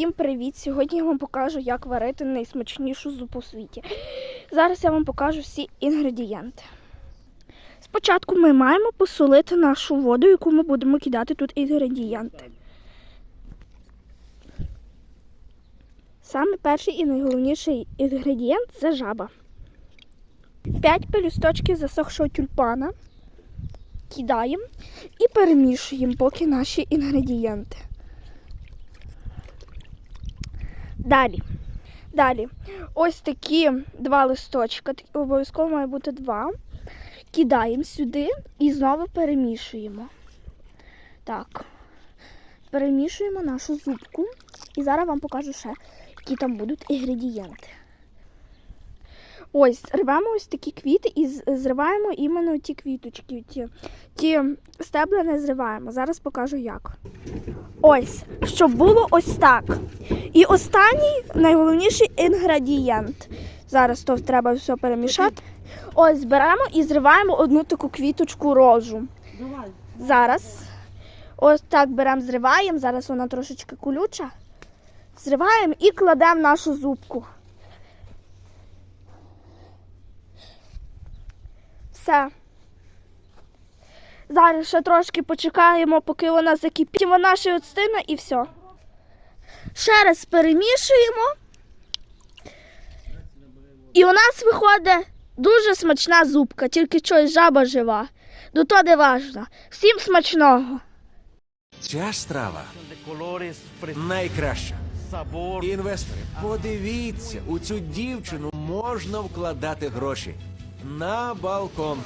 Всім привіт! Сьогодні я вам покажу, як варити найсмачнішу зупу у світі. Зараз я вам покажу всі інгредієнти. Спочатку ми маємо посолити нашу воду, яку ми будемо кидати тут інгредієнти. Саме перший і найголовніший інгредієнт це жаба. 5 пелюсточків засохшого тюльпана. Кидаємо і перемішуємо поки наші інгредієнти. Далі. Далі. Ось такі два листочка. Обов'язково має бути два. Кидаємо сюди і знову перемішуємо. Так. Перемішуємо нашу зубку. І зараз вам покажу ще, які там будуть інгредієнти. Ось, рвемо ось такі квіти і зриваємо іменно ті квіточки. Ті, ті стебла не зриваємо. Зараз покажу як. Ось, щоб було ось так. І останній найголовніший інгредієнт. Зараз то треба все перемішати. Ось беремо і зриваємо одну таку квіточку рожу. Зараз. Ось так беремо, зриваємо. Зараз вона трошечки колюча. Зриваємо і кладемо нашу зубку. Все. Зараз ще трошки почекаємо, поки вона закипить. Вона ще відстине і все. Ще раз перемішуємо. І у нас виходить дуже смачна зубка, тільки щось жаба жива. Ну то не важно. Всім смачного! Ця страва найкраща. Інвестори, подивіться, у цю дівчину можна вкладати гроші на балкон.